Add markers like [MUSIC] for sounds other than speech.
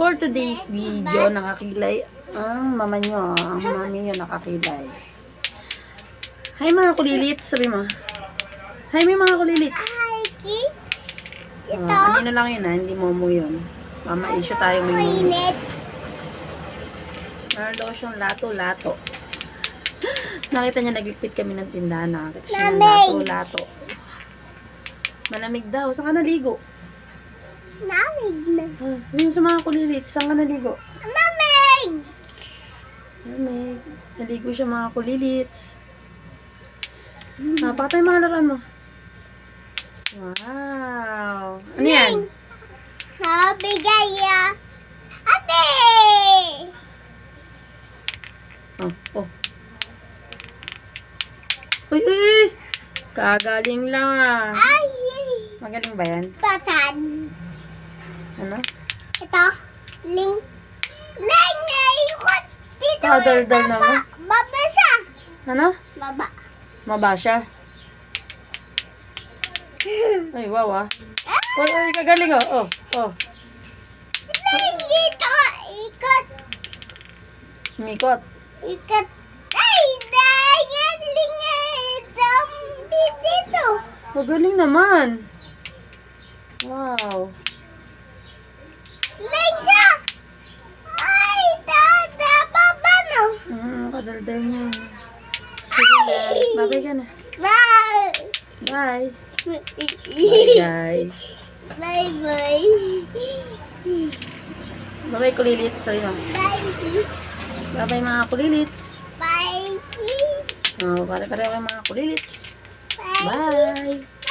for today's video, nakakilay ang mama nyo, ang mami nyo nakakilay. Hi mga kulilits, sabi mo. Hi may mga kulilits. Hi, kids. Oh, Ito. kanino lang yun ha, hindi momo yun. Mama issue tayo may momo. Meron daw siyang lato-lato. [GASPS] Nakita niya nagligpit kami ng tindahan. Nakakita siya ng lato-lato. Malamig daw. Saan ka naligo? Namig na. Ah, sabihin sa mga kulilits, saan ka naligo? Namig! Malamig. Naligo siya mga kulilits. Ah, pakatay mga laruan mo. Wow. Ano yan? Sabi kaya. Ate! Oh, oh. Uy, uy, uy. Kagaling lang ah. Ay! Magaling ba yan? Patan. Ano? Ito. Ling. Ling na ikot. Dito. Kadaldal baba. naman. Babasa. Ano? Baba. Maba siya. [LAUGHS] Ay, wow ah. Uy, uy, kagaling oh. Oh, oh. Ling dito. Ikot. Mikot. Ikot. Ay! Dahil ling na ito. Dito. Magaling naman. Wow. Ling siya. Ay! Dada. Baba no. Kadaldal niya. Sige na. Babay ka na. Bye. Bye. Bye, guys. Bye bye. Bye-bye, kulilits. Sabi mo. Bye please. Bye-bye, mga kulilits. Bye please. Oh, pare-pareho kayo mga kulilits. Bye. Bye.